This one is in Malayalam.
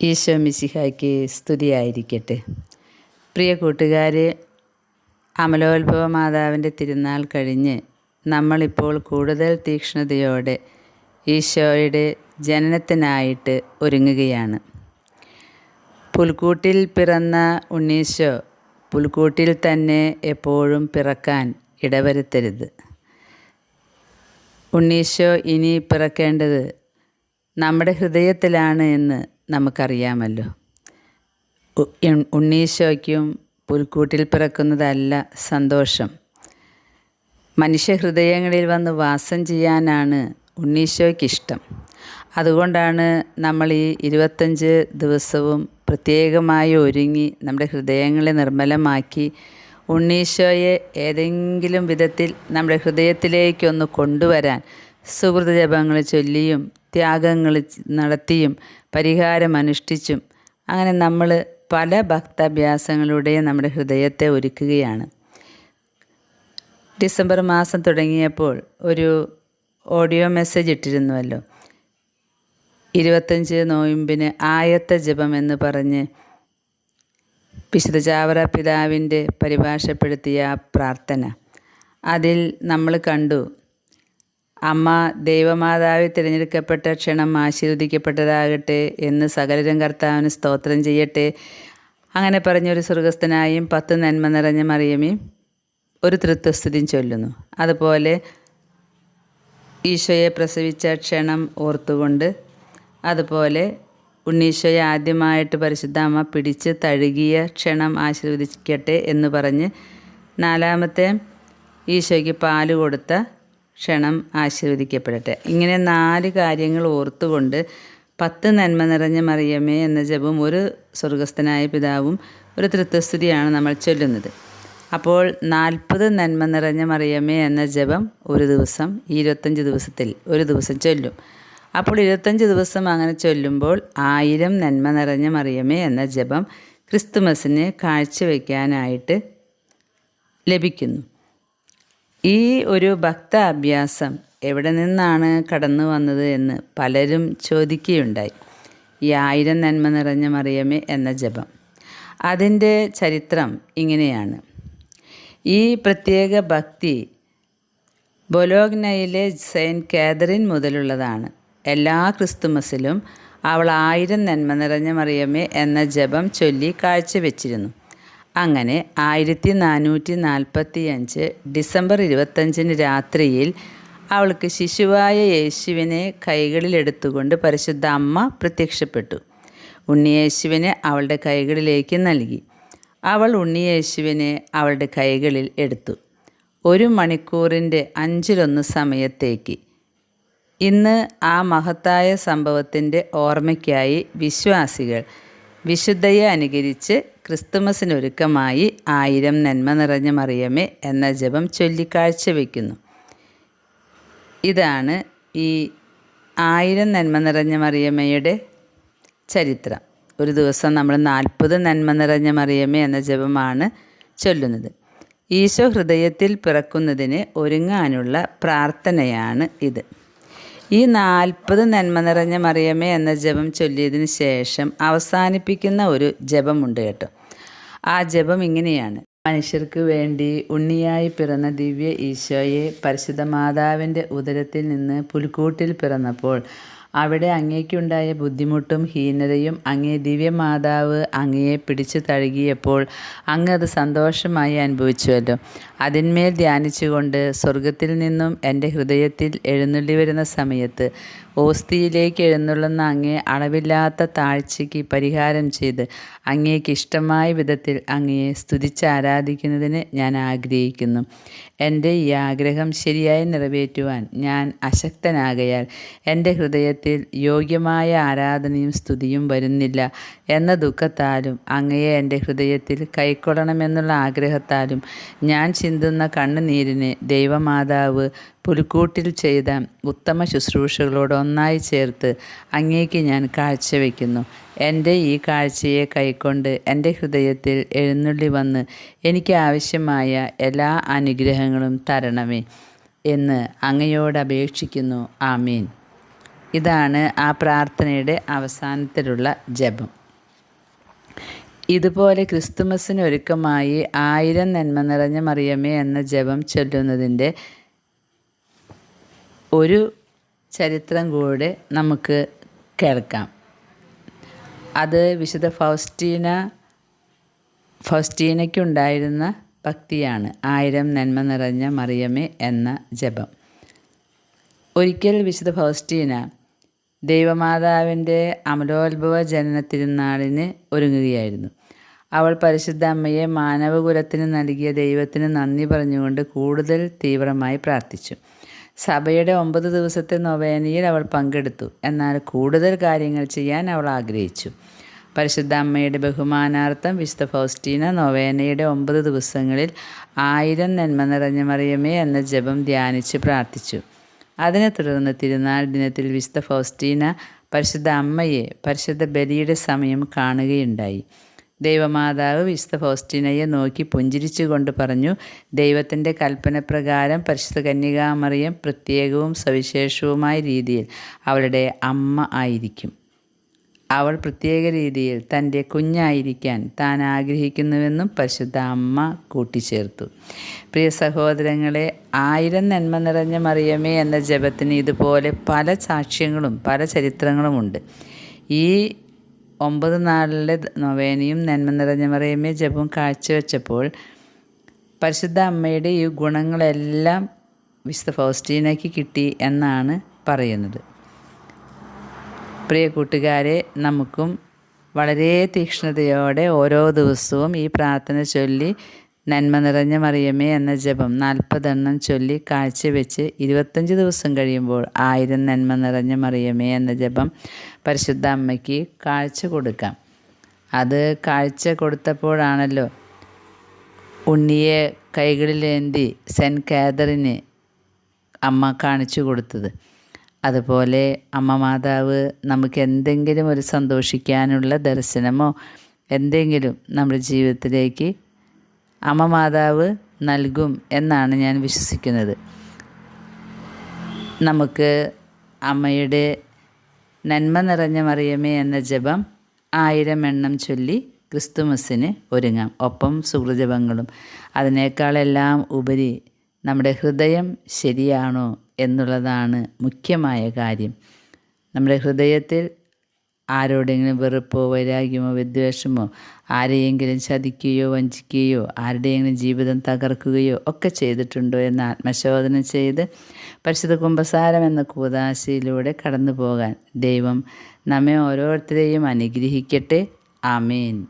ഈശോ മിശിഹായ്ക്ക് സ്തുതിയായിരിക്കട്ടെ. പ്രിയ കൂട്ടുകാരെ അമലോത്ഭവ മാതാവിന്റെ തിരുനാൾ കഴിഞ്ഞ് നമ്മളിപ്പോൾ കൂടുതൽ തീക്ഷ്ണതയോടെ ഈശോയുടെ ജനനത്തിനായിട്ട് ഒരുങ്ങുകയാണ്. പുൽക്കൂട്ടിൽ പിറന്ന ഉണ്ണീശോ പുൽക്കൂട്ടിൽ തന്നെ എപ്പോഴും പിറക്കാൻ ഇടവരുത്തരുത്. ഉണ്ണീശോ ഇനി പിറക്കേണ്ടത് നമ്മുടെ ഹൃദയത്തിലാണ് എന്ന് നമുക്കറിയാമല്ലോ. ഉണ്ണീശോയ്ക്കും പുൽക്കൂട്ടിൽ പിറക്കുന്നതല്ല സന്തോഷം. മനുഷ്യഹൃദയങ്ങളിൽ വന്ന് വാസം ചെയ്യാനാണ് ഉണ്ണീശോയ്ക്കിഷ്ടം. അതുകൊണ്ടാണ് നമ്മൾ ഈ ഇരുപത്തഞ്ച് ദിവസവും പ്രത്യേകമായി ഒരുങ്ങി നമ്മുടെ ഹൃദയങ്ങളെ നിർമ്മലമാക്കി ഉണ്ണീശോയെ ഏതെങ്കിലും വിധത്തിൽ നമ്മുടെ ഹൃദയത്തിലേക്കൊന്ന് കൊണ്ടുവരാൻ സുഹൃത ജപങ്ങൾ ചൊല്ലിയും ത്യാഗങ്ങൾ നടത്തിയും പരിഹാരം അനുഷ്ഠിച്ചും അങ്ങനെ നമ്മൾ പല ഭക്താഭ്യാസങ്ങളുടെയും നമ്മുടെ ഹൃദയത്തെ ഒരുക്കുകയാണ്. ഡിസംബർ മാസം തുടങ്ങിയപ്പോൾ ഒരു ഓഡിയോ മെസ്സേജ് ഇട്ടിരുന്നുവല്ലോ. ഇരുപത്തഞ്ച് നോയമ്പിന് ആയത്ത ജപം എന്ന് പറഞ്ഞ് വിശുദ്ധ ചാവറ പിതാവിന്റെ പരിഭാഷപ്പെടുത്തിയ പ്രാർത്ഥന. അതിൽ നമ്മൾ കണ്ടു അമ്മ ദൈവമാതാവ് തിരഞ്ഞെടുക്കപ്പെട്ട ക്ഷണം ആശീർവദിക്കപ്പെട്ടതാകട്ടെ എന്ന് സകലരും കർത്താവിന് സ്തോത്രം ചെയ്യട്ടെ. അങ്ങനെ പറഞ്ഞൊരു സ്വർഗസ്ഥനായും പത്ത് നന്മ നിറഞ്ഞ മറിയമേയും ഒരു തൃത്വസ്തുതിയും ചൊല്ലുന്നു. അതുപോലെ ഈശോയെ പ്രസവിച്ച ക്ഷണം ഓർത്തുകൊണ്ട് അതുപോലെ ഉണ്ണീശോയെ ആദ്യമായിട്ട് പരിശുദ്ധ അമ്മ പിടിച്ച് തഴുകിയ ക്ഷണം ആശീർവദിക്കട്ടെ എന്ന് പറഞ്ഞ് നാലാമത്തെ ഈശോയ്ക്ക് പാൽ കൊടുത്ത ക്ഷണം ആശീർവദിക്കപ്പെടട്ടെ. ഇങ്ങനെ നാല് കാര്യങ്ങൾ ഓർത്തുകൊണ്ട് പത്ത് നന്മ നിറഞ്ഞ മറിയമ്മേ എന്ന ജപം ഒരു സ്വർഗസ്ഥനായ പിതാവും ഒരു തൃത്വസ്തുതിയാണ് നമ്മൾ ചൊല്ലുന്നത്. അപ്പോൾ നാൽപ്പത് നന്മ നിറഞ്ഞ മറിയമ്മേ എന്ന ജപം ഒരു ദിവസം ഈ ഇരുപത്തഞ്ച് ദിവസത്തിൽ ഒരു ദിവസം ചൊല്ലും. അപ്പോൾ ഇരുപത്തഞ്ച് ദിവസം അങ്ങനെ ചൊല്ലുമ്പോൾ ആയിരം നന്മ നിറഞ്ഞ മറിയമ്മേ എന്ന ജപം ക്രിസ്തുമസിന് കാഴ്ചവെക്കാനായിട്ട് ലഭിക്കുന്നു. ഈ ഒരു ഭക്ത അഭ്യാസം എവിടെ നിന്നാണ് കടന്നു വന്നത് എന്ന് പലരും ചോദിക്കുകയുണ്ടായി. ഈ ആയിരം നന്മ നിറഞ്ഞ മറിയമേ എന്ന ജപം. അതിന്റെ ചരിത്രം ഇങ്ങനെയാണ്. ഈ പ്രത്യേക ഭക്തി ബൊലോഗ്നയിലെ സെയിന്റ് കാതറിൻ മുതലുള്ളതാണ്. എല്ലാ ക്രിസ്തുമസിലും അവൾ ആയിരം നന്മ നിറഞ്ഞ മറിയമേ എന്ന ജപം ചൊല്ലി കാഴ്ചവെച്ചിരുന്നു. അങ്ങനെ ആയിരത്തി നാനൂറ്റി നാൽപ്പത്തി അഞ്ച് ഡിസംബർ ഇരുപത്തഞ്ചിന് രാത്രിയിൽ അവൾക്ക് ശിശുവായ യേശുവിനെ കൈകളിലെടുത്തുകൊണ്ട് പരിശുദ്ധ അമ്മ പ്രത്യക്ഷപ്പെട്ടു. ഉണ്ണിയേശുവിനെ അവളുടെ കൈകളിലേക്ക് നൽകി. അവൾ ഉണ്ണിയേശുവിനെ അവളുടെ കൈകളിൽ എടുത്തു. ഒരു മണിക്കൂറിന്റെ അഞ്ചിലൊന്ന് സമയത്തേക്ക്. ഇന്ന് ആ മഹത്തായ സംഭവത്തിന്റെ ഓർമ്മയ്ക്കായി വിശ്വാസികൾ വിശുദ്ധയെ അനുകരിച്ച് ക്രിസ്തുമസിനൊരുക്കമായി ആയിരം നന്മ നിറഞ്ഞ മറിയമേ എന്ന ജപം ചൊല്ലിക്കാഴ്ച വയ്ക്കുന്നു. ഇതാണ് ഈ ആയിരം നന്മ നിറഞ്ഞ മറിയമ്മയുടെ ചരിത്രം. ഒരു ദിവസം നമ്മൾ നാൽപ്പത് നന്മ നിറഞ്ഞ മറിയമ്മ എന്ന ജപമാണ് ചൊല്ലുന്നത്. ഈശോ ഹൃദയത്തിൽ പിറക്കുന്നതിന് ഒരുങ്ങാനുള്ള പ്രാർത്ഥനയാണ് ഇത്. ഈ നാൽപ്പത് നന്മ നിറഞ്ഞ മറിയമ്മേ എന്ന ജപം ചൊല്ലിയതിന് ശേഷം അവസാനിപ്പിക്കുന്ന ഒരു ജപമുണ്ട് കേട്ടോ. ആ ജപം ഇങ്ങനെയാണ്. മനുഷ്യർക്ക് വേണ്ടി ഉണ്ണിയായി പിറന്ന ദിവ്യ ഈശോയെ പരിശുദ്ധ മാതാവിന്റെ ഉദരത്തിൽ നിന്ന് പുൽക്കൂട്ടിൽ പിറന്നപ്പോൾ അവിടെ അങ്ങേക്കുണ്ടായ ബുദ്ധിമുട്ടും ഹീനതയും അങ്ങേ ദിവ്യമാതാവ് അങ്ങയെ പിടിച്ചു തഴുകിയപ്പോൾ അങ്ങ് അത് സന്തോഷമായി അനുഭവിച്ചുവല്ലോ. അതിന്മേൽ ധ്യാനിച്ചുകൊണ്ട് സ്വർഗത്തിൽ നിന്നും എന്റെ ഹൃദയത്തിൽ എഴുന്നള്ളി വരുന്ന സമയത്ത് ഓസ്തിയിലേക്ക് എഴുന്നള്ളുന്ന അങ്ങേ അളവില്ലാത്ത താഴ്ചയ്ക്ക് പരിഹാരം ചെയ്ത് അങ്ങേക്ക് ഇഷ്ടമായ വിധത്തിൽ അങ്ങയെ സ്തുതിച്ച് ആരാധിക്കുന്നതിന് ഞാൻ ആഗ്രഹിക്കുന്നു. എന്റെ ഈ ആഗ്രഹം ശരിയായി നിറവേറ്റുവാൻ ഞാൻ അശക്തനാകയാൽ എന്റെ ഹൃദയത്തിൽ യോഗ്യമായ ആരാധനയും സ്തുതിയും വരുന്നില്ല എന്ന ദുഃഖത്താലും അങ്ങയെ എന്റെ ഹൃദയത്തിൽ കൈക്കൊള്ളണമെന്നുള്ള ആഗ്രഹത്താലും ഞാൻ ചിന്തുന്ന കണ്ണുനീരിന് ദൈവമാതാവ് പുൽക്കൂട്ടിൽ ചെയ്ത ഉത്തമ ശുശ്രൂഷകളോട് ഒന്നായി ചേർത്ത് അങ്ങേക്ക് ഞാൻ കാഴ്ചവെക്കുന്നു. എന്റെ ഈ കാഴ്ചയെ കൈക്കൊണ്ട് എന്റെ ഹൃദയത്തിൽ എഴുന്നള്ളി വന്ന് എനിക്ക് ആവശ്യമായ എല്ലാ അനുഗ്രഹങ്ങളും തരണമേ എന്ന് അങ്ങയോട് അപേക്ഷിക്കുന്നു. ആമീൻ. ഇതാണ് ആ പ്രാർത്ഥനയുടെ അവസാനത്തിലുള്ള ജപം. ഇതുപോലെ ക്രിസ്തുമസിന് ഒരുക്കമായി ആയിരം നന്മ നിറഞ്ഞ മറിയമേ എന്ന ജപം ചൊല്ലുന്നതിന്റെ ഒരു ചരിത്രം കൂടെ നമുക്ക് കേൾക്കാം. അത് വിശുദ്ധ ഫൗസ്റ്റീന ഫൗസ്റ്റീനയ്ക്കുണ്ടായിരുന്ന ഭക്തിയാണ് ആയിരം നന്മ നിറഞ്ഞ മറിയമേ എന്ന ജപം. ഒരിക്കൽ വിശുദ്ധ ഫൗസ്റ്റീന ദൈവമാതാവിന്റെ അമലോത്ഭവ ജനന തിരുനാളിന് ഒരുങ്ങുകയായിരുന്നു. അവൾ പരിശുദ്ധ അമ്മയെ മാനവകുലത്തിന് നൽകിയ ദൈവത്തിന് നന്ദി പറഞ്ഞുകൊണ്ട് കൂടുതൽ തീവ്രമായി പ്രാർത്ഥിച്ചു. സഭയുടെ ഒമ്പത് ദിവസത്തെ നൊവേനയിൽ അവൾ പങ്കെടുത്തു. എന്നാൽ കൂടുതൽ കാര്യങ്ങൾ ചെയ്യാൻ അവൾ ആഗ്രഹിച്ചു. പരിശുദ്ധ അമ്മയുടെ ബഹുമാനാർത്ഥം വിശുദ്ധ ഫൗസ്റ്റീന നൊവേനയുടെ ഒമ്പത് ദിവസങ്ങളിൽ ആയിരം നന്മ നിറഞ്ഞ മറിയമേ എന്ന ജപം ധ്യാനിച്ച് പ്രാർത്ഥിച്ചു. അതിനെ തുടർന്ന് തിരുനാൾ ദിനത്തിൽ വിശുദ്ധ ഫൗസ്റ്റീന പരിശുദ്ധ അമ്മയെ പരിശുദ്ധ ബലിയുടെ സമയം കാണുകയുണ്ടായി. ദൈവമാതാവ് വിശുദ്ധ ഫൗസ്റ്റീനയെ നോക്കി പുഞ്ചിരിച്ചുകൊണ്ട് പറഞ്ഞു ദൈവത്തിന്റെ കൽപ്പനപ്രകാരം പരിശുദ്ധ കന്യകാമറിയം പ്രത്യേകവും സവിശേഷവുമായ രീതിയിൽ അവളുടെ അമ്മ ആയിരിക്കും. അവൾ പ്രത്യേക രീതിയിൽ തന്റെ കുഞ്ഞായിരിക്കാൻ താൻ ആഗ്രഹിക്കുന്നുവെന്നും പരിശുദ്ധ അമ്മ കൂട്ടിച്ചേർത്തു. പ്രിയ സഹോദരങ്ങളെ ആയിരം നന്മ നിറഞ്ഞ മറിയമേ എന്ന ജപത്തിന് ഇതുപോലെ പല സാക്ഷ്യങ്ങളും പല ചരിത്രങ്ങളുമുണ്ട്. ഈ ഒമ്പത് നാളിലെ നൊവേനയും നന്മ നിറഞ്ഞ മറിയമേ ജപവും കാഴ്ചവെച്ചപ്പോൾ പരിശുദ്ധ അമ്മയുടെ ഈ ഗുണങ്ങളെല്ലാം വിശുദ്ധ ഫൗസ്റ്റീനയ്ക്ക് കിട്ടി എന്നാണ് പറയുന്നത്. പ്രിയ കൂട്ടുകാരെ നമുക്കും വളരെ തീക്ഷ്ണതയോടെ ഓരോ ദിവസവും ഈ പ്രാർത്ഥന ചൊല്ലി നന്മ നിറഞ്ഞ മറിയമേ എന്ന ജപം നാൽപ്പതെണ്ണം ചൊല്ലി കാഴ്ചവെച്ച് ഇരുപത്തഞ്ച് ദിവസം കഴിയുമ്പോൾ ആയിരം നന്മ നിറഞ്ഞ മറിയമേ എന്ന ജപം പരിശുദ്ധ അമ്മയ്ക്ക് കാഴ്ച കൊടുക്കാം. അത് കാഴ്ച കൊടുത്തപ്പോഴാണല്ലോ ഉണ്ണിയെ കൈകളിലേന്തി സെന്റ് കാതറിന് അമ്മ കാണിച്ചു കൊടുത്തത്. അതുപോലെ അമ്മ മാതാവ് നമുക്ക് എന്തെങ്കിലും ഒരു സന്തോഷിക്കാനുള്ള ദർശനമോ എന്തെങ്കിലും നമ്മുടെ ജീവിതത്തിലേക്ക് അമ്മ മാതാവ് നൽകും എന്നാണ് ഞാൻ വിശ്വസിക്കുന്നത്. നമുക്ക് അമ്മയുടെ നന്മ നിറഞ്ഞ മറിയമേ എന്ന ജപം ആയിരം എണ്ണം ചൊല്ലി ക്രിസ്തുമസിന് ഒരുങ്ങാം. ഒപ്പം സുഹൃജപങ്ങളും അതിനേക്കാളെല്ലാം ഉപരി നമ്മുടെ ഹൃദയം ശരിയാണോ എന്നുള്ളതാണ് മുഖ്യമായ കാര്യം. നമ്മുടെ ഹൃദയത്തിൽ ആരോടെങ്കിലും വെറുപ്പോ വൈരാഗ്യമോ വിദ്വേഷമോ ആരെയെങ്കിലും ചതിക്കുകയോ വഞ്ചിക്കുകയോ ആരുടെയെങ്കിലും ജീവിതം തകർക്കുകയോ ഒക്കെ ചെയ്തിട്ടുണ്ടോ എന്ന് ആത്മശോധന ചെയ്ത് പരിശുദ്ധ കുംഭസാരം എന്ന കൂതാശയിലൂടെ കടന്നു പോകാൻ ദൈവം നമ്മെ ഓരോരുത്തരെയും അനുഗ്രഹിക്കട്ടെ. ആമേൻ.